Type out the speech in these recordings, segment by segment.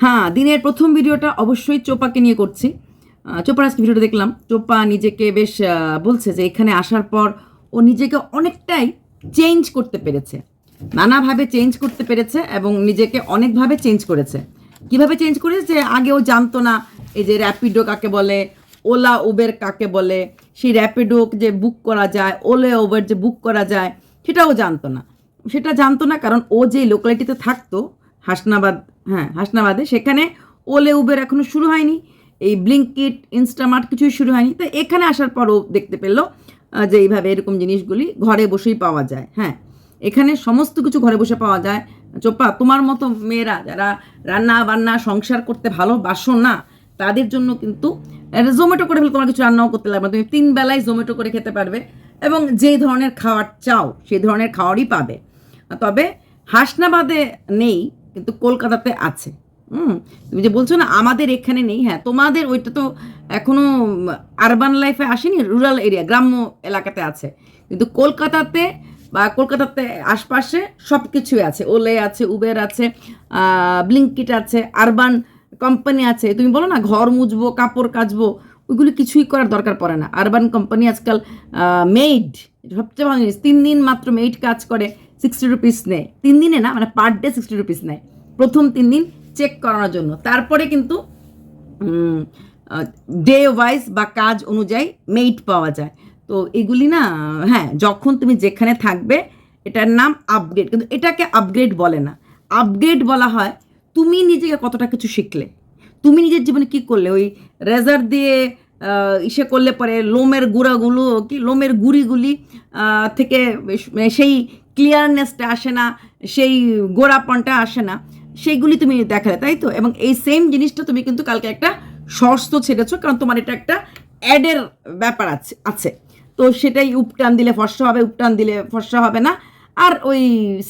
হ্যাঁ দিনের প্রথম ভিডিওটা অবশ্যই চোপাকে নিয়ে করছি। চোপার আজকে ভিডিওটা দেখলাম। চোপা নিজেকে বেশ বলছে যে এখানে আসার পর ও নিজেকে অনেকটাই চেঞ্জ করতে পেরেছে। নানাভাবে চেঞ্জ করতে পেরেছে এবং নিজেকে অনেকভাবে চেঞ্জ করেছে। কীভাবে চেঞ্জ করেছে? যে আগে ও জানতো না এই যে র্যাপিডো কাকে বলে ওলা উবের কাকে বলে, সেই র্যাপিডো যে বুক করা যায় ওলে উবের যে বুক করা যায়, সেটাও জানতো না। সেটা জানতো না কারণ ও যে লোকালিটিতে থাকতো, হাসনাবাদ হ্যাঁ হাসনাবাদে। সেখানে ওলে উবের এখনও শুরু হয়নি। এই ব্লিঙ্কিট ইনস্টামার্ট কিছুই শুরু হয়নি। তো এখানে আসার পর ও দেখতে পেল যে এইভাবে এরকম জিনিসগুলি ঘরে বসেই পাওয়া যায়। হ্যাঁ এখানে সমস্ত কিছু ঘরে বসে পাওয়া যায়। চোপা, তোমার মতো মেয়েরা যারা রান্না বান্না সংসার করতে ভালোবাসো না, তাদের জন্য কিন্তু জোম্যাটো করে ফেলে তোমার কিছু রান্নাও করতে লাগবে তুমি তিন বেলায় জোম্যাটো করে খেতে পারবে এবং যেই ধরনের খাবার চাও, সেই ধরনের খাবারই পাবে। তবে হাসনাবাদে নেই কিন্তু কলকাতাতে আছে। হুম? তুমি যে বলছো না, আমাদের এখানে নেই হ্যাঁ তোমাদের ওইটা তো এখনও আরবান লাইফে আসেনি রুরাল এরিয়া গ্রাম্য এলাকাতে আছে। কিন্তু কলকাতাতে বা কলকাতাতে আশপাশে সব কিছুই আছে ওলে আছে উবের আছে ব্লিঙ্কিট আছে আরবান কোম্পানি আছে। তুমি বলো না, ঘর মুছবো, কাপড় কাচবো, ওইগুলি কিছুই করার দরকার পড়ে না। আরবান কোম্পানি আজকাল মেইড সবচেয়ে ভালো জিনিস, তিন দিন মাত্র মেইড কাজ করে। সিক্সটি রুপিস নেয়। তিন দিনে না মানে পার ডে সিক্সটি রুপিস নেয়। প্রথম তিন দিন চেক করানোর জন্য। তারপরে কিন্তু ডে ওয়াইজ বা কাজ অনুযায়ী মেইট পাওয়া যায়। তো এগুলি না হ্যাঁ যখন তুমি যেখানে থাকবে, এটার নাম আপগ্রেড কিন্তু এটাকে আপগ্রেড বলে না। আপগ্রেড বলা হয়, তুমি নিজেকে কতটা কিছু শিখলে। তুমি নিজের জীবনে কি করলে? ওই রেজার দিয়ে ইসে করলে পরে লোমের গুঁড়াগুলো, কি? লোমের গুড়িগুলি থেকে মানে সেই ক্লিয়ারনেসটা আসে না, সেই গোড়াপনটা আসে না, সেইগুলি তুমি দেখালে, তাই তো? এবং এই সেম জিনিসটা তুমি কিন্তু কালকে একটা শর্টস তো ছেড়েছো, কারণ তোমার এটা একটা অ্যাডের ব্যাপার আছে আছে। তো সেটাই উপটান দিলে ফর্সা হবে, উপটান দিলে ফর্সা হবে না। আর ওই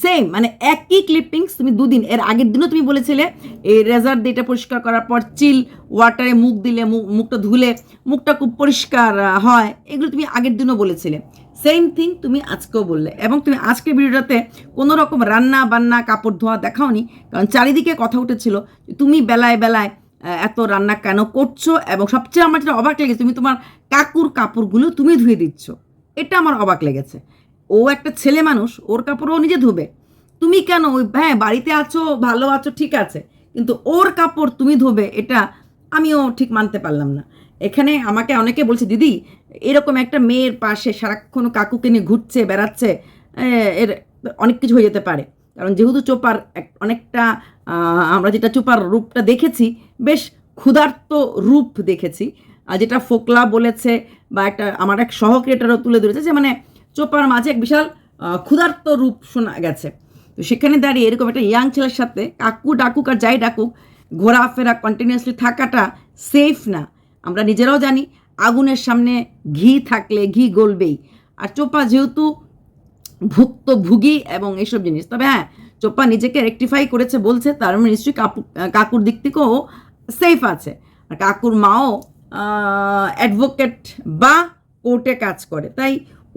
সেম মানে একই ক্লিপিংস তুমি দুদিন, এর আগের দিনও তুমি বলেছিলে, এই রেজার দিয়ে এটা পরিষ্কার করার পর চিল ওয়াটারে মুখ দিলে মুখ- মুখটা ধুলে, মুখটা খুব পরিষ্কার হয়, এগুলো তুমি আগের দিনও বলেছিলে। সেম থিং তুমি আজকেও বললে, এবং তুমি আজকের ভিডিওটাতে কোনো রকম রান্না বান্না, কাপড় ধোয়া দেখাওনি, কারণ চারিদিকে কথা উঠেছিল তুমি বেলায় বেলায় এত রান্না কেন করছ, এবং সবচেয়ে আমার যেটা অবাক লেগেছে, তুমি তোমার কাকুর কাপড়গুলো তুমি ধুয়ে দিচ্ছ। এটা আমার অবাক লেগেছে। ও একটা ছেলে মানুষ, ওর কাপড় ও নিজে ধুবে। তুমি কেন ওই হ্যাঁ বাড়িতে আছো, ভালো আছো, ঠিক আছে, কিন্তু ওর কাপড় তুমি ধোবে, এটা আমিও ঠিক মানতে পারলাম না। এখানে আমাকে অনেকে বলছে, দিদি, এরকম একটা মেয়ের পাশে সারাক্ষণ কাকুকে নিয়ে ঘুরছে, বেড়াচ্ছে এর অনেক কিছু হয়ে যেতে পারে। কারণ যেহেতু চোপার অনেকটা আমরা যেটা চোপার রূপটা দেখেছি, বেশ ক্ষুধার্ত রূপ দেখেছি। আর যেটা ফোকলা বলেছে বা একটা, আমার এক সহক্রিয়েটারও তুলে ধরেছে যে মানে চোপার মাঝে এক বিশাল ক্ষুধার্ত রূপ শোনা গেছে। তো সেখানে দাঁড়িয়ে এরকম একটা ইয়াং ছেলের সাথে কাকু ডাকুক আর যাই ডাকুক, ঘোরাফেরা কন্টিনিউয়াসলি থাকাটা সেফ না। আমরা নিজেরাও জানি, আগুনের সামনে ঘি থাকলে ঘি গলবেই। আর চোপা যেহেতু ভুক্তভোগী এবং এইসব জিনিস, তবে হ্যাঁ চোপা নিজেকে রেকটিফাই করেছে, বলছে, তার মানে নিশ্চয়ই কাপু কাকুর দিক থেকেও সেফ আছে। আর কাকুর মাও অ্যাডভোকেট বা কোর্টে কাজ করে। তাই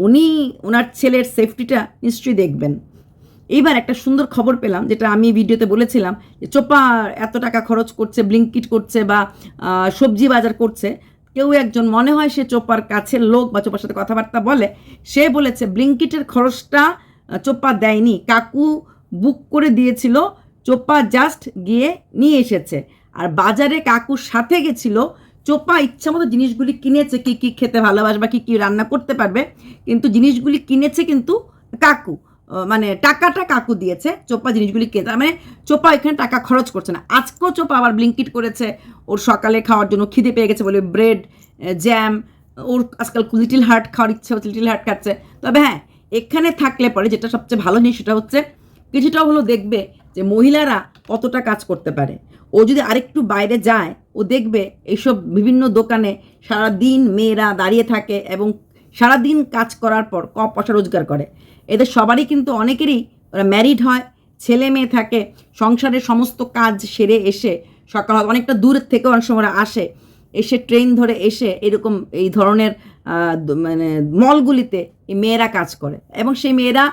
উনি ওনার ছেলের সেফটিটা নিশ্চয়ই দেখবেন। এইবার একটা সুন্দর খবর পেলাম, যেটা আমি ভিডিওতে বলেছিলাম, যে চোপা এত টাকা খরচ করছে, ব্লিঙ্কিট করছে বা সবজি বাজার করছে। কেউ একজন, মনে হয় সে চোপার কাছের লোক বা চোপার সাথে কথাবার্তা বলে, সে বলেছে, ব্লিঙ্কিটের খরচটা চোপা দেয়নি। কাকু বুক করে দিয়েছিল, চোপা জাস্ট গিয়ে নিয়ে এসেছে। আর বাজারে কাকুর সাথে গেছিল চোপা ইচ্ছা মতো জিনিসগুলি কিনেছে কি কি খেতে ভালোবাসবে, কি কি রান্না করতে পারবে। কিন্তু জিনিসগুলি কিনেছে কিন্তু কাকু মানে টাকাটা কাকু দিয়েছে, চোপা জিনিসগুলি তার মানে চোপা এখানে টাকা খরচ করছে না। আজকেও চোপা আবার ব্লিঙ্কিট করেছে, ওর সকালে খাওয়ার জন্য খিদে পেয়ে গেছে বলে ব্রেড জ্যাম, ওর আজকাল লিটিল হার্ট খাওয়ার ইচ্ছে হচ্ছে, লিটিল হার্ট খাচ্ছে। তবে হ্যাঁ এখানে থাকলে পরে যেটা সবচেয়ে ভালো জিনিস সেটা হচ্ছে কিছুটা হলো দেখবে যে মহিলারা কতটা কাজ করতে পারে। ও যদি আরেকটু বাইরে যায়, ও দেখবে এইসব বিভিন্ন দোকানে সারা দিন মেয়েরা দাঁড়িয়ে থাকে এবং সারা দিন কাজ করার পর ক পয়সা রোজগার করে। এদের সবারই কিন্তু অনেকেরই ওরা ম্যারিড হয়, ছেলে মেয়ে থাকে, সংসারের সমস্ত কাজ সেরে এসে সকাল অনেকটা দূরের থেকে অনেক সময় ওরা আসে, এসে ট্রেন ধরে এসে এরকম এই ধরনের মানে মলগুলিতে এই মেয়েরা কাজ করে। এবং সেই মেয়েরা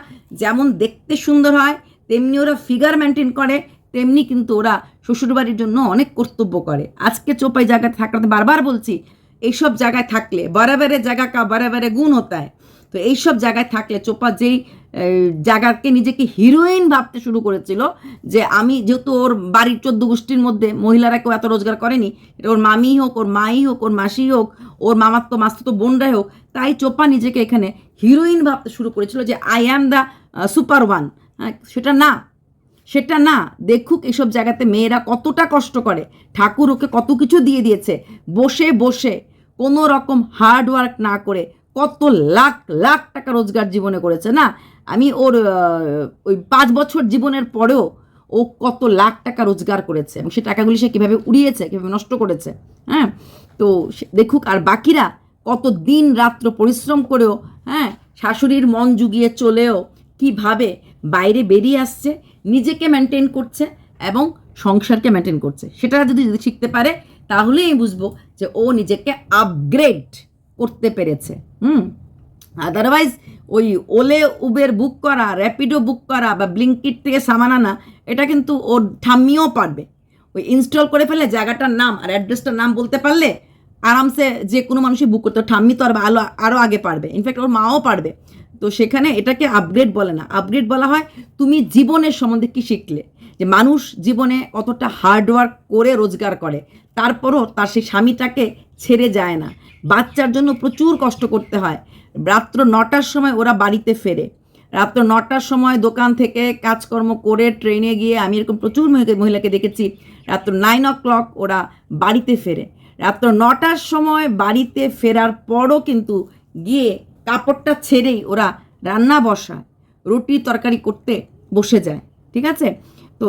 যেমন দেখতে সুন্দর হয় তেমনি ওরা ফিগার মেনটেন করে, তেমনি কিন্তু ওরা শ্বশুরবাড়ির জন্য অনেক কর্তব্য করে। আজকে চোপাই জায়গায় থাকাতে বারবার বলছি, এইসব জায়গায় থাকলে বারাবারে জায়গা কা বারাবারে গুণ হতায় তো এইসব জায়গায় থাকলে চোপা যেই জায়গাকে নিজেকে হিরোইন ভাবতে শুরু করেছিল, যে আমি যেহেতু ওর বাড়ির চোদ্দ গোষ্ঠীর মধ্যে মহিলারা কেউ এত রোজগার করেনি, এটা ওর মামি হোক, ওর মাই হোক, ওর মাসি হোক, ওর মামার তো মাস্ত তো বোনরাই হোক, তাই চোপা নিজেকে এখানে হিরোইন ভাবতে শুরু করেছিল যে I am the super one সেটা না সেটা না। দেখুক এসব জায়গাতে মেয়েরা কতটা কষ্ট করে। ঠাকুর ওকে কত কিছু দিয়ে দিয়েছে। বসে বসে কোনো রকম হার্ড ওয়ার্ক না করে কত লাখ লাখ টাকা রোজগার জীবনে করেছে, না? আমি ওর ওই পাঁচ বছর জীবনের পরেও ও কত লাখ টাকা রোজগার করেছে এবং সে টাকাগুলি সে কীভাবে উড়িয়েছে, কীভাবে নষ্ট করেছে হ্যাঁ? তো দেখুক আর বাকিরা কত দিন রাত্র পরিশ্রম করেও হ্যাঁ? শাশুড়ির মন জুগিয়ে চলেও কীভাবে বাইরে বেরিয়ে আসছে, নিজেকে মেনটেন করছে এবং সংসারকে মেনটেন করছে। সেটা যদি যদি শিখতে পারে, তাহলেই বুঝব যে ও নিজেকে আপগ্রেড করতে পেরেছে। হুম? আদারওয়াইজ ওই ওলে উবের বুক করা র্যাপিডো বুক করা বা ব্লিঙ্কিট থেকে সামান আনা, এটা কিন্তু ওর ঠাম্মিও পারবে। ওই ইনস্টল করে ফেলে জায়গাটার নাম আর অ্যাড্রেসটার নাম বলতে পারলে আরামসে যে কোনো মানুষই বুক করতে ঠাম্মি তো আর আরও আগে পারবে। ইনফ্যাক্ট ওর মাও পারবে। তো সেখানে এটাকে আপগ্রেড বলে না। আপগ্রেড বলা হয় তুমি জীবনের সম্বন্ধে কি শিখলে? যে মানুষ জীবনে কতটা হার্ডওয়ার্ক করে রোজগার করে, তারপরও তার সেই স্বামীটাকে ছেড়ে যায় না। বাচ্চার জন্য প্রচুর কষ্ট করতে হয়। রাত্র নটার সময় ওরা বাড়িতে ফেরে। রাত্র নটার সময় দোকান থেকে কাজকর্ম করে ট্রেনে গিয়ে আমি এরকম প্রচুর মহিলা- মহিলাকে দেখেছি। রাত্র নাইন ও ক্লক ওরা বাড়িতে ফেরে। রাত্র নটার সময় বাড়িতে ফেরার পরও কিন্তু গিয়ে কাপড়টা ছেড়েই ওরা রান্না বসায়, রুটি তরকারি করতে বসে যায়, ঠিক আছে? তো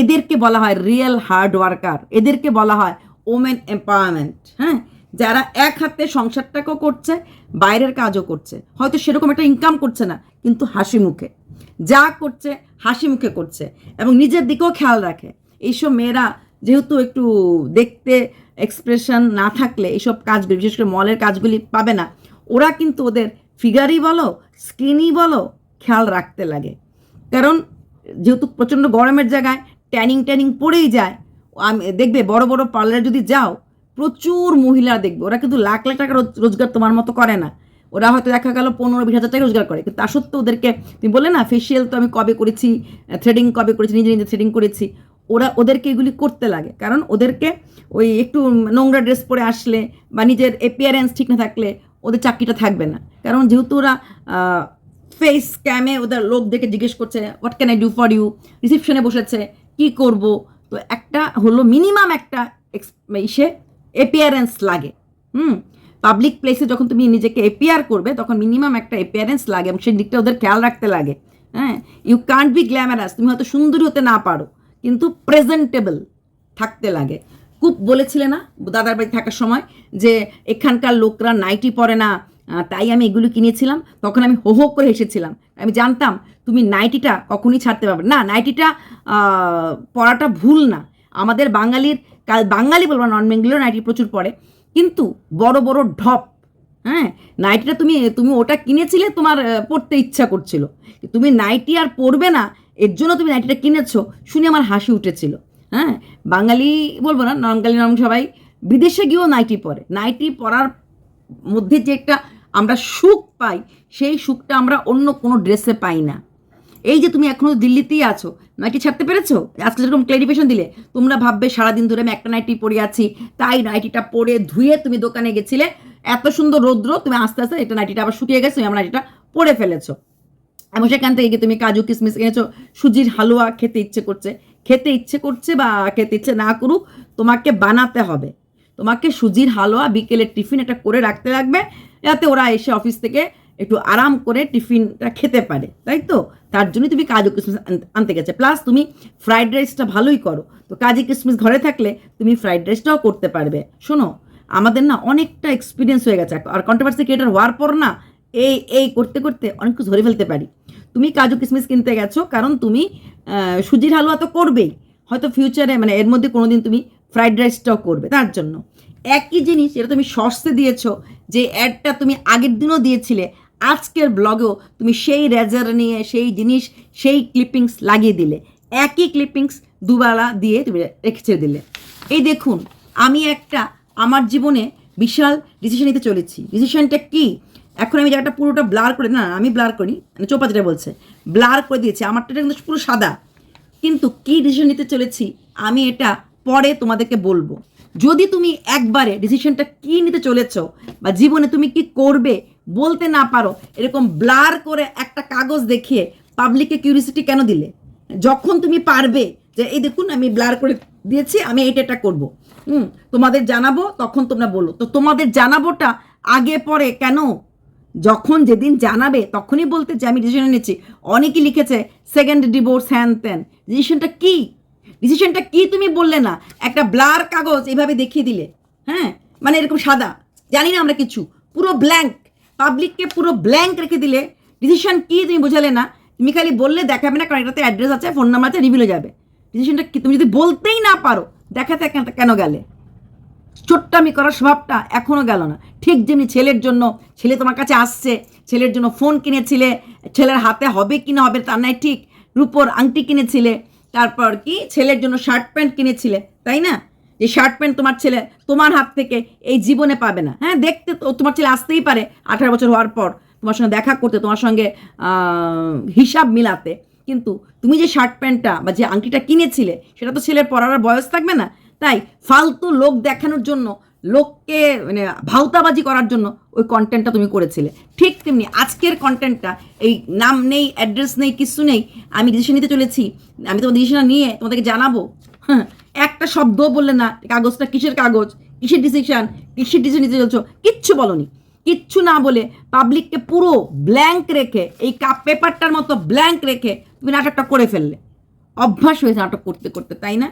এদেরকে বলা হয় রিয়েল হার্ড ওয়ার্কার এদেরকে বলা হয় ওমেন এম্পাওয়ারমেন্ট হ্যাঁ? যারা এক হাতে সংসারটাকেও করছে, বাইরের কাজও করছে, হয়তো সেরকম একটা ইনকাম করছে না, কিন্তু হাসি মুখে। যা করছে, হাসি মুখে করছে, এবং নিজের দিকেও খেয়াল রাখে। এইসব মেয়েরা যেহেতু একটু দেখতে এক্সপ্রেশন না থাকলে এইসব কাজগুলি বিশেষ করে মলের কাজগুলি পাবে না ওরা কিন্তু ওদের ফিগারই বলো, স্কিনই বলো, খেয়াল রাখতে লাগে। কারণ যেহেতু প্রচণ্ড গরমের জায়গায় ট্যানিং ট্যানিং পড়েই যায়, আমি, দেখবে বড় বড় পার্লারে যদি যাও, প্রচুর মহিলা দেখবে। ওরা কিন্তু লাখ লাখ টাকা রোজ- রোজগার তোমার মতো করে না। ওরা হয়তো দেখা গেল পনেরো বিশ হাজার টাকা রোজগার করে। কিন্তু তা সত্ত্বেও ওদেরকে, তুমি বলে না ফেসিয়াল তো আমি কবে করেছি থ্রেডিং কবে করেছি, নিজে নিজে থ্রেডিং করেছি, ওরা ওদেরকে এগুলি করতে লাগে। কারণ ওদেরকে ওই একটু নোংরা ড্রেস পরে আসলে বা নিজের এপিয়ারেন্স ঠিক না থাকলে ওদের চাকরিটা থাকবে না। কারণ যেহেতু ওরা ফেস ক্যামে ওদের লোক দেখে জিজ্ঞেস করছে what can I do for you রিসেপশনে বসেছে, কি করব? তো একটা হলো মিনিমাম একটা ইসে এপিয়ারেন্স লাগে। হুম? পাবলিক প্লেসে যখন তুমি নিজেকে এপিয়ার করবে, তখন মিনিমাম একটা এপিয়ারেন্স লাগে এবং সেই দিকটা ওদের খেয়াল রাখতে লাগে। হ্যাঁ? ইউ কান্ট বি গ্ল্যামারাস তুমি হয়তো সুন্দরী হতে না পারো, কিন্তু প্রেজেন্টেবল থাকতে লাগে। খুব বলেছিলে না দাদার বাড়ি থাকার সময় যে এখানকার লোকরা নাইটি পরে না তাই আমি এগুলো কিনেছিলাম। তখন আমি হো হো করে হেসেছিলাম। আমি জানতাম, তুমি নাইটিটা কখনই ছাড়তে পারবে না। নাইটিটা পরাটা ভুল না। আমাদের বাঙালির, কাল বাঙালি বলব নন বেঙ্গলিও নাইটি প্রচুর পরে। কিন্তু বড় বড় ঢপ হ্যাঁ নাইটিটা তুমি তুমি ওটা কিনেছিলে তোমার পরতে ইচ্ছা করছিল। তুমি নাইটি আর পরবে না, এর জন্য তুমি নাইটিটা কিনেছো, শুনে আমার হাসি উঠেছিল। হ্যাঁ? বাঙালি বলব না নন-বাঙালি নন সবাই। বিদেশে গিয়েও নাইটি পরে। নাইটি পরার মধ্যে যে একটা আমরা সুখ পাই, সেই সুখটা আমরা অন্য কোনো ড্রেসে পাই না। এই যে তুমি এখনও দিল্লিতেই আছো, নাইটি ছাড়তে পেরেছ? আজকে যেরকম ক্লারিফিকেশন দিলে, তোমরা ভাববে সারাদিন ধরে আমি একটা নাইটি পরে আছি, তাই নাইটিটা পরে ধুয়ে তুমি দোকানে গেছিলে, এত সুন্দর রৌদ্র, তুমি আস্তে আস্তে এটা নাইটিটা আবার শুকিয়ে গেছে আমার নাইটিটা পরে ফেলেছো। এবং সেখান থেকে গিয়ে তুমি কাজু কিশমিশ এনেছো, সুজির হালুয়া খেতে ইচ্ছে করছে। খেতে ইচ্ছে করছে বা খেতে ইচ্ছে না করুক, তোমাকে বানাতে হবে। তোমাকে সুজির হালুয়া বিকেলের টিফিন এটা করে রাখতে লাগবে, যাতে ওরা এসে অফিস থেকে একটু আরাম করে টিফিনটা খেতে পারে, তাই তো? তার জন্যই তুমি কাজু আন- আনতে গেছে। প্লাস তুমি ফ্রাইড রাইসটা ভালোই করো। তো কাজু কিশমিশ ঘরে থাকলে তুমি ফ্রাইড রাইসটাও করতে পারবে। শোনো, আমাদের না অনেকটা এক্সপিরিয়েন্স হয়ে গেছে। আর কন্ট্রোভার্সি ক্রিয়েটার হওয়ার পর না এই এই করতে করতে অনেক কিছু ধরে ফেলতে পারি। তুমি কাজু কিশমিশ কিনতে গেছো, কারণ তুমি সুজির হালুয়া তো করবেই। হয়তো ফিউচারে মানে এর মধ্যে কোনো দিন তুমি ফ্রাইড রাইসটাও করবে, তার জন্য। একই জিনিস এটা তুমি শর্টসে দিয়েছ, যে অ্যাডটা তুমি আগের দিনও দিয়েছিলে, আজকের ব্লগেও তুমি সেই রেজার নিয়ে, সেই জিনিস, সেই ক্লিপিংস লাগিয়ে দিলে। একই ক্লিপিংস দুবেলা দিয়ে তুমি রেখেছে দিলে। এই দেখুন, আমি একটা আমার জীবনে বিশাল ডিসিশন নিতে চলেছি। ডিসিশনটা কি? এখন আমি জায়গাটা পুরোটা ব্লার করে, না, আমি ব্লার করি মানে চোপা যেটা বলছে, ব্লার করে দিয়েছি। আমারটা কিন্তু পুরো সাদা। কিন্তু কী ডিসিশন নিতে চলেছি, আমি এটা পরে তোমাদেরকে বলব। যদি তুমি একবারে ডিসিশনটা কী নিতে চলেছ বা জীবনে তুমি কি করবে বলতে না পারো, এরকম ব্লার করে একটা কাগজ দেখিয়ে পাবলিককে কিউরিসিটি কেন দিলে? যখন তুমি পারবে যে, এই দেখুন, আমি ব্লার করে দিয়েছি, আমি এটা এটা করব। হুম, তোমাদের জানাব, তখন তোমরা বলো। তো তোমাদের জানাবোটা আগে, পরে কেন? যখন যেদিন জানাবে, তখনই বলতে যে আমি ডিসিশন নিচ্ছি অনেকেই লিখেছে সেকেন্ড ডিভোর্স হ্যান ত্যান ডিসিশনটা কী? ডিসিশনটা কী তুমি বললে না? একটা ব্লার কাগজ এভাবে দেখিয়ে দিলে। হ্যাঁ? মানে এরকম সাদা। জানি না আমরা কিছু। পুরো ব্ল্যাঙ্ক পাবলিককে পুরো ব্ল্যাঙ্ক রেখে দিলে ডিসিশন কি তুমি বোঝালে না, তুমি খালি বললে দেখাবে না, কারণ এটাতে অ্যাড্রেস আছে ফোন নাম্বার আছে রিভিলে যাবে। ডিসিশনটা কি? তুমি যদি বলতেই না পারো, দেখাতে কেন গেলে? ছোট্টামি করার স্বভাবটা এখনও গেল না। ঠিক যেমনি ছেলের জন্য, ছেলে তোমার কাছে আসছে, ছেলের জন্য ফোন কিনেছিলে, ছেলের হাতে হবে কি না হবে তার নাই ঠিক, রূপোর আংটি কিনেছিলে, তারপর কি ছেলের জন্য শার্ট প্যান্ট কিনেছিলে, তাই না? যে শার্ট প্যান্ট তোমার ছেলে তোমার হাত থেকে এই জীবনে পাবে না। হ্যাঁ দেখতে তো তোমার ছেলে আসতেই পারে আঠারো বছর হওয়ার পর, তোমার সঙ্গে দেখা করতে, তোমার সঙ্গে হিসাব মিলাতে। কিন্তু তুমি যে শার্ট প্যান্টটা বা যে আংটিটা কিনেছিলে, সেটা তো ছেলের পরার বয়স থাকবে না। তাই ফালতু লোক দেখানোর জন্য, লোককে মানে ভাউতাবাজি করার জন্য ওই কন্টেন্টটা তুমি করেছিলে। ঠিক তেমনি আজকের কন্টেন্টটা এই নাম নেই অ্যাড্রেস নেই, কিছু নেই, আমি ডিসিশন নিতে চলেছি, আমি তোমার ডিসিশন নিয়ে তোমাদেরকে জানাব। হ্যাঁ একটা শব্দ বললে না, কাগজটা কিসের কাগজ, কিসের ডিসিশন কিসের ডিসিশন নিতে চলছো, কিচ্ছু বলনি। কিচ্ছু না বলে পাবলিককে পুরো ব্ল্যাঙ্ক রেখে, এই কাপ পেপারটার মতো ব্ল্যাঙ্ক রেখে তুমি নাটকটা করে ফেললে। অভ্যাস হয়েছে নাটক করতে করতে, তাই না?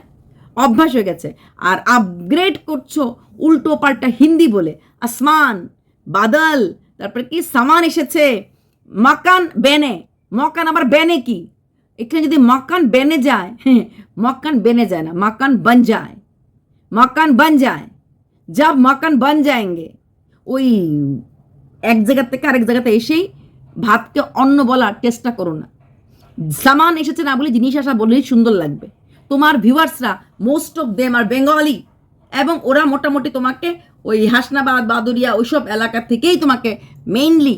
অভ্যাস হয়ে গেছে। আর আপগ্রেড করছ উল্টো পাল্টা হিন্দি বলে। আসমান, বাদল, তারপরে কি? সামান এসেছে। মাকান বেনে। মকান আবার বেনে কি? এখানে যদি মাকান বেনে যায় হ্যাঁ মকান বেনে যায় না, মাকান বন যায়। মাকান বন যায়। যা মাকান বন যায়ঙ্গে ওই এক জায়গার থেকে আরেক জায়গাতে এসেই ভাতকে অন্য বলার চেষ্টা করো না। সামান এসেছে না বলে জিনিস আসা বলেই সুন্দর লাগবে। তোমার ভিউয়ার্সরা most of them are Bengali এবং ওরা মোটামুটি তোমাকে ওই হাসনাবাদ বাদুরিয়া ওইসব এলাকা থেকেই তোমাকে মেইনলি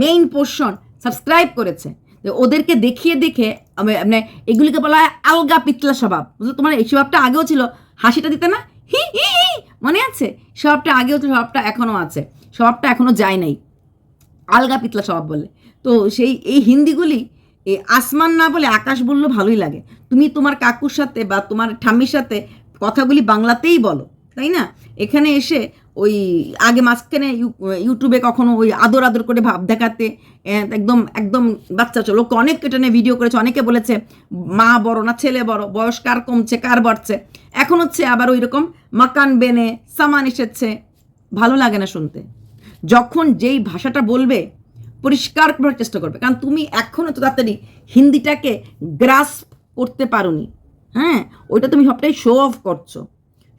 মেইন পোর্শন সাবস্ক্রাইব করেছে। তো ওদেরকে দেখিয়ে দেখে মানে এগুলিকে বলা হয় আলগা পিতলা স্বভাব। বুঝলো তোমার এই স্বভাবটা আগেও ছিল, হাসিটা দিতে না? হি হি হি, মনে আছে? স্বভাবটা আগেও ছিল, স্বভাবটা এখনও আছে। স্বভাবটা এখনও যায় নাই। আলগা পিতলা স্বভাব বলে। তো সেই, এই হিন্দিগুলি এই আসমান না বলে আকাশ বললেও ভালোই লাগে। তুমি তোমার কাকুর সাথে বা তোমার ঠাম্মির সাথে কথাগুলি বাংলাতেই বলো, তাই না? এখানে এসে ওই আগে মাঝখানে ইউটিউবে কখনো ওই আদর আদর করে ভাব দেখাতে একদম একদম বাচ্চা চলো অনেক নিয়ে ভিডিও করেছে, অনেকে বলেছে, মা বড় না ছেলে বড়? বয়স কার কমছে, কার বাড়ছে? এখন হচ্ছে আবার ওই রকম মাকান বেনে, সামান এসেছে। ভালো লাগে না শুনতে। যখন যেই ভাষাটা বলবে পরিষ্কার করার চেষ্টা করবে। কারণ তুমি এখনও তো তাড়াতাড়ি হিন্দিটাকে গ্রাস্প করতে পারোনি। হ্যাঁ? ওইটা তুমি সবটাই শো অফ করছ।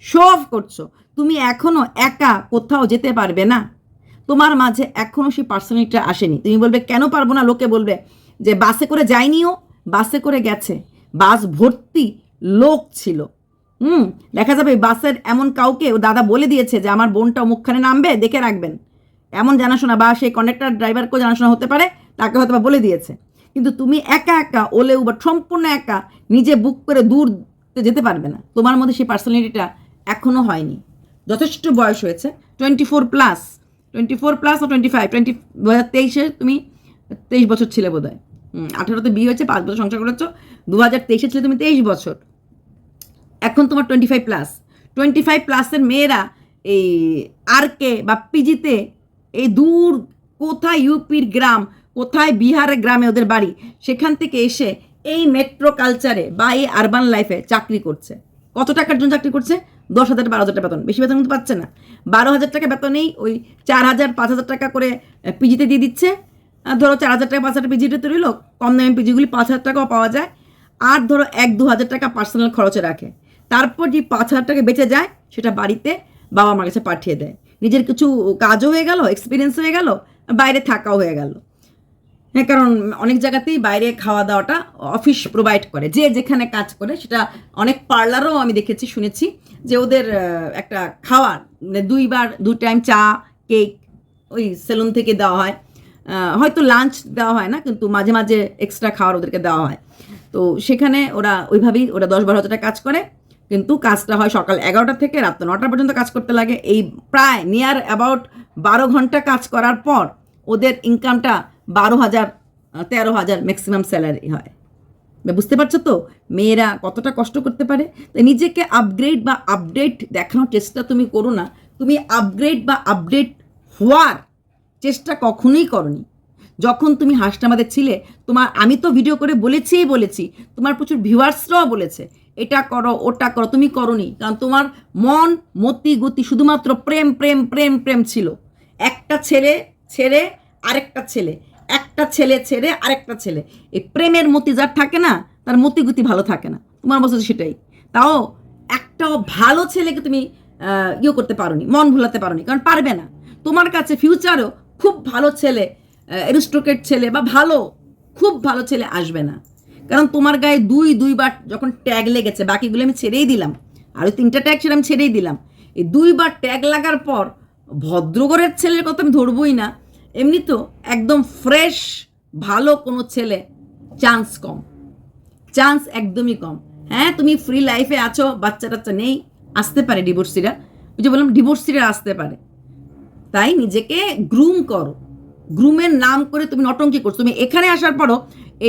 শো অফ করছ। তুমি এখনও একা কোথাও যেতে পারবে না। তোমার মাঝে এখনও সেই পার্সোনালিটিটা আসেনি। তুমি বলবে, কেন পারব না? লোকে বলবে যে, বাসে করে যায়নিও, বাসে করে গেছে। বাস ভর্তি লোক ছিল। হুম? দেখা যাবে বাসের এমন কাউকে ও দাদা বলে দিয়েছে যে, আমার বোনটা মুখখানে নামবে, দেখে রাখবেন। এমন জানাশোনা বা সেই কন্ডাক্টর ড্রাইভারকেও জানাশোনা হতে পারে, তাকে হয়তো বা বলে দিয়েছে। কিন্তু তুমি একা একা ওলে উবার সম্পূর্ণ একা নিজে বুক করে দূর যেতে পারবে না। তোমার মধ্যে সেই পার্সোনালিটিটা এখনও হয়নি। যথেষ্ট বয়স হয়েছে। Twenty four plus twenty four plus বা টোয়েন্টি ফাইভ টোয়েন্টি দু হাজার তেইশে তুমি তেইশ বছর ছিলে বোধ হয় আঠেরোতে বিয়ে হয়েছে, পাঁচ বছর সংসার করেছ দু হাজার তেইশে ছিলে তুমি তেইশ বছর। এখন তোমার twenty five plus twenty five প্লাসের মেয়েরা এই আর কে বা পিজিতে এই দূর কোথায় ইউপির গ্রাম, কোথায় বিহারের গ্রামে ওদের বাড়ি, সেখান থেকে এসে এই মেট্রো কালচারে বা এই আরবান লাইফে চাকরি করছে। কত টাকার জন্য চাকরি করছে? দশ হাজার বারো হাজার টাকা বেতন। বেশি বেতন কিন্তু পাচ্ছে না। বারো হাজার টাকা বেতনেই ওই চার হাজার, পাঁচ হাজার টাকা করে পিজিতে দিয়ে দিচ্ছে। ধরো চার হাজার টাকা, পাঁচ হাজার পিজিতে লোক, কম দামে পিজিগুলি পাঁচ হাজার টাকাও পাওয়া যায়। আর ধরো এক, দু হাজার টাকা পার্সোনাল খরচে রাখে। তারপর যে পাঁচ হাজার টাকা বেঁচে যায়, সেটা বাড়িতে বাবা মার কাছে পাঠিয়ে দেয়। নিজের কিছু কাজও হয়ে গেল এক্সপিরিয়েন্স হয়ে গেল, বাইরে থাকাও হয়ে গেল। হ্যাঁ কারণ অনেক জায়গাতেই বাইরে খাওয়া দাওয়াটা অফিস প্রোভাইড করে, যে যেখানে কাজ করে, সেটা অনেক পার্লারও আমি দেখেছি, শুনেছি যে ওদের একটা খাওয়ার মানে দুইবার দু টাইম চা কেক ওই সেলুন থেকে দেওয়া হয়। হয়তো লাঞ্চ দেওয়া হয় না, কিন্তু মাঝে মাঝে এক্সট্রা খাওয়ার ওদেরকে দেওয়া হয়। তো সেখানে ওরা ওইভাবেই, ওরা দশ বারো হাজার কাজ করে। কিন্তু কাজটা হয় সকাল এগারোটা থেকে রাত নটা পর্যন্ত কাজ করতে লাগে। এই প্রায় নিয়ার অ্যাবাউট বারো ঘণ্টা কাজ করার পর ওদের ইনকামটা বারো হাজার তেরো হাজার ম্যাক্সিমাম স্যালারি হয়। বুঝতে পারছ তো? মেয়েরা কতটা কষ্ট করতে পারে? তাই নিজেকে আপগ্রেড বা আপডেট দেখানোর চেষ্টা তুমি করো না। তুমি আপগ্রেড বা আপডেট হওয়ার চেষ্টা কখনোই করনি যখন তুমি হাসটা আমাদের ছিলে, তোমার, আমি তো ভিডিও করে বলেছিই বলেছি, তোমার প্রচুর ভিউয়ার্সরাও বলেছে, এটা করো, ওটা করো, তুমি করনি, কারণ তোমার মন, মতি, গতি শুধুমাত্র প্রেম প্রেম প্রেম প্রেম ছিল। একটা ছেলে ছেড়ে আরেকটা ছেলে, একটা ছেলে ছেড়ে আরেকটা ছেলে, এই প্রেমের মতি যার থাকে না, তার মতি গতি ভালো থাকে না, তোমার অবস্থা সেটাই। তাও একটাও ভালো ছেলেকে তুমি ইয়ে করতে পারোনি, মন ভুলাতে পারোনি, কারণ পারবে না। তোমার কাছে ফিউচারও খুব ভালো ছেলে অ্যারিস্টোকেট ছেলে বা ভালো, খুব ভালো ছেলে আসবে না। কারণ তোমার গায়ে দুই, দুইবার যখন ট্যাগ লেগেছে, বাকিগুলো আমি ছেড়েই দিলাম। আরও তিনটা ট্যাগ ছিল আমি ছেড়েই দিলাম। এই দুইবার ট্যাগ লাগার পর ভদ্রগরের ছেলের কথা আমি ধরবই না। এমনি তো একদম ফ্রেশ ভালো কোনো ছেলে চান্স কম। চান্স একদমই কম। হ্যাঁ তুমি ফ্রি লাইফে আছো বাচ্চা টাচ্চা নেই, আসতে পারে ডিভোর্সিরা ওই যে বললাম ডিভোর্সিরা আসতে পারে। তাই নিজেকে গ্রুম করো। গ্রুমের নাম করে তুমি নটঙ্কি করছ। তুমি এখানে আসার পরও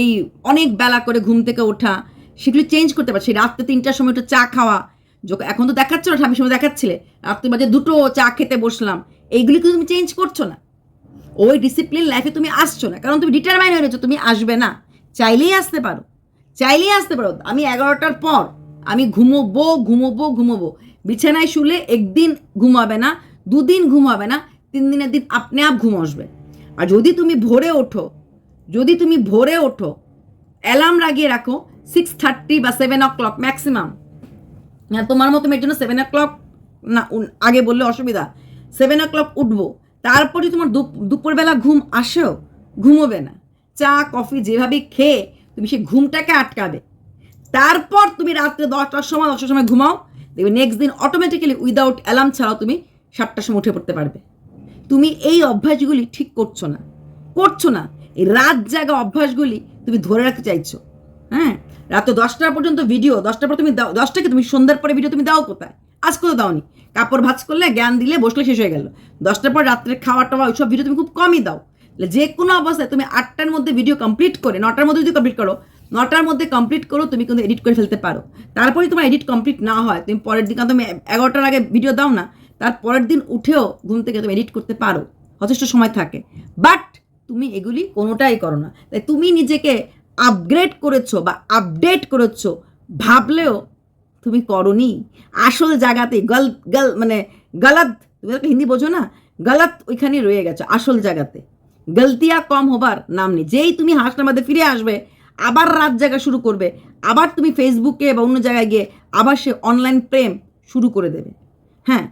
এই অনেক বেলা করে ঘুম থেকে ওঠা, সেগুলো চেঞ্জ করতে পারছি। রাত্রে তিনটার সময় একটু চা খাওয়া এখন তো দেখাচ্ছ না সময় দেখাচ্ছিলে। রাত্রি বাজে দুটো চা খেতে বসলাম। এইগুলি কিন্তু তুমি চেঞ্জ করছ না? ওই ডিসিপ্লিন লাইফে তুমি আসছো না। কারণ তুমি ডিটারমাইন হয়ে তুমি আসবে না। চাইলেই আসতে পারো। চাইলেই আসতে পারো। আমি এগারোটার পর আমি ঘুমোবো ঘুমোবো ঘুমোবো। বিছানায় শুলে একদিন ঘুমাবে না, দুদিন ঘুমাবে না, তিন দিনের দিন আপনি আপ ঘুম আসবে। আর যদি তুমি ভোরে ওঠো, যদি তুমি ভোরে ওঠো অ্যালার্ম লাগিয়ে রাখো সিক্স থার্টি বা সেভেন ও ক্লক ম্যাক্সিমাম হ্যাঁ তোমার মতো মেয়ের জন্য সেভেন ও ক্লক না আগে বললে অসুবিধা। সেভেন ও ক্লক উঠবো। তারপরে তোমার দুপ- দুপুরবেলা ঘুম আসেও, ঘুমোবে না। চা, কফি যেভাবে খেয়ে তুমি সেই ঘুমটাকে আটকাবে। তারপর তুমি রাত্রে দশটার সময় দশটার সময় ঘুমাও। দেখবে নেক্সট দিন অটোমেটিক্যালি উইদাউট অ্যালার্ম ছাড়াও তুমি সাতটার সময় উঠে পড়তে পারবে। তুমি এই অভ্যাসগুলি ঠিক করছ না। করছ না। এই রাত জাগা অভ্যাসগুলি তুমি ধরে রাখতে চাইছো। হ্যাঁ? রাত দশটা পর্যন্ত ভিডিও দশটার পর তুমি দশটাকে তুমি সন্ধ্যার পরে ভিডিও তুমি দাও কোথায়? আজ কোথাও দাওনি। কাপড় ভাজ করলে জ্ঞান দিলে বসলে শেষ হয়ে গেল। দশটার পর রাত্রে খাওয়া টাওয়া ওইসব ভিডিও তুমি খুব কমই দাও। যে কোনো অবস্থায় তুমি আটটার মধ্যে ভিডিও কমপ্লিট করে, নটার মধ্যে যদি কমপ্লিট করো, নটার মধ্যে কমপ্লিট করো, তুমি কিন্তু এডিট করে ফেলতে পারো। তারপরে তোমার এডিট কমপ্লিট না হয়, তুমি পরের দিন তুমি এগারোটার আগে ভিডিও দাও না তার পরের দিন উঠেও ঘুম থেকে তুমি এডিট করতে পারো। যথেষ্ট সময় থাকে। বাট তুমি এগুলি কোনোটাই করো না। তাই তুমি নিজেকে আপগ্রেড করেছ বা আপডেট করেছ ভাবলেও তুমি করনি। আসল জায়গাতে গল গল মানে গলত, তুমি হিন্দি বোঝো না? গলত ওইখানে রয়ে গেছো, আসল জায়গাতে। গলতিয়া কম হবার নাম নেই। যেই তুমি হাসনাবাদে ফিরে আসবে, আবার রাত জায়গা শুরু করবে, আবার তুমি ফেসবুকে বা অন্য জায়গায় গিয়ে আবার সে অনলাইন প্রেম শুরু করে দেবে। হ্যাঁ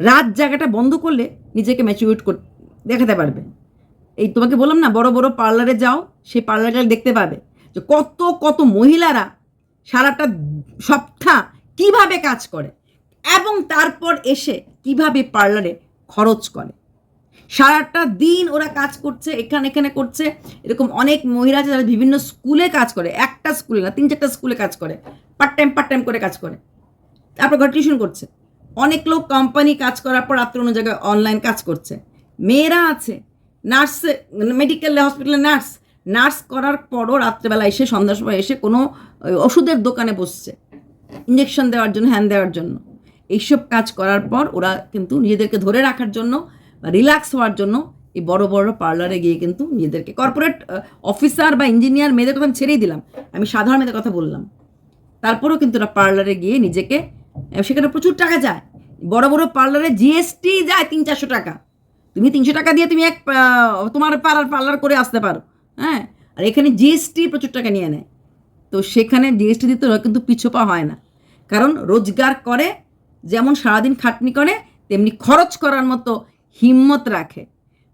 রাত জায়গাটা বন্ধ করলে নিজেকে ম্যাচিউর কর দেখাতে পারবে। এই তোমাকে বললাম না, বড় বড় পার্লারে যাও, সেই পার্লারটা দেখতে পাবে যে কত কত মহিলারা সারাটা সপ্তাহ কীভাবে কাজ করে এবং তারপর এসে কীভাবে পার্লারে খরচ করে। সারাটা দিন ওরা কাজ করছে, এখানে এখানে করছে। এরকম অনেক মহিলা আছে যারা বিভিন্ন স্কুলে কাজ করে, একটা স্কুলে না, তিন চারটা স্কুলে কাজ করে পার্ট টাইম পার্ট টাইম করে কাজ করে। তারপর ঘর টিউশন করছে। অনেক লোক কোম্পানি কাজ করার পর রাত্রে অন্য জায়গায় অনলাইন কাজ করছে। মেয়েরা আছে নার্সে মেডিকেল হসপিটালে নার্স নার্স করার পরও রাত্রেবেলা এসে, সন্ধ্যার সময় এসে কোনো ওষুধের দোকানে বসছে ইঞ্জেকশন দেওয়ার জন্য হ্যান দেওয়ার জন্য। এইসব কাজ করার পর ওরা কিন্তু নিজেদেরকে ধরে রাখার জন্য বা রিল্যাক্স হওয়ার জন্য এই বড় বড় পার্লারে গিয়ে কিন্তু নিজেদেরকে কর্পোরেট অফিসার বা ইঞ্জিনিয়ার মেয়েদের কথা ছেড়েই দিলাম। আমি সাধারণ মেয়েদের কথা বললাম। তারপরেও কিন্তু ওরা পার্লারে গিয়ে নিজেকে সেখানে প্রচুর টাকা যায়। বড় বড় পার্লারে জিএসটি যায় তিন চারশো টাকা। তুমি তিনশো টাকা দিয়ে তুমি এক তোমার পার্লার পার্লার করে আসতে পারো। হ্যাঁ? আর এখানে জিএসটি প্রচুর টাকা নিয়ে নেয়। তো সেখানে জিএসটি দিতে কিন্তু পিছোপা হয় না। কারণ রোজগার করে, যেমন সারাদিন খাটনি করে, তেমনি খরচ করার মতো হিম্মত রাখে।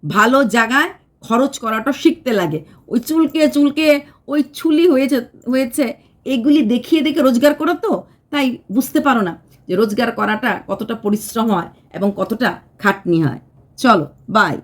ভালো জায়গায় খরচ করাটা শিখতে লাগে। ওই চুলকে চুলকে, ওই ছুলি হয়েছে হয়েছে, এগুলি দেখিয়ে দেখে রোজগার করো তো, তাই বুঝতে পারো না। যে রোজগার করাটা কতটা পরিশ্রম হয় এবং কতটা খাটনি হয়। চলো বাই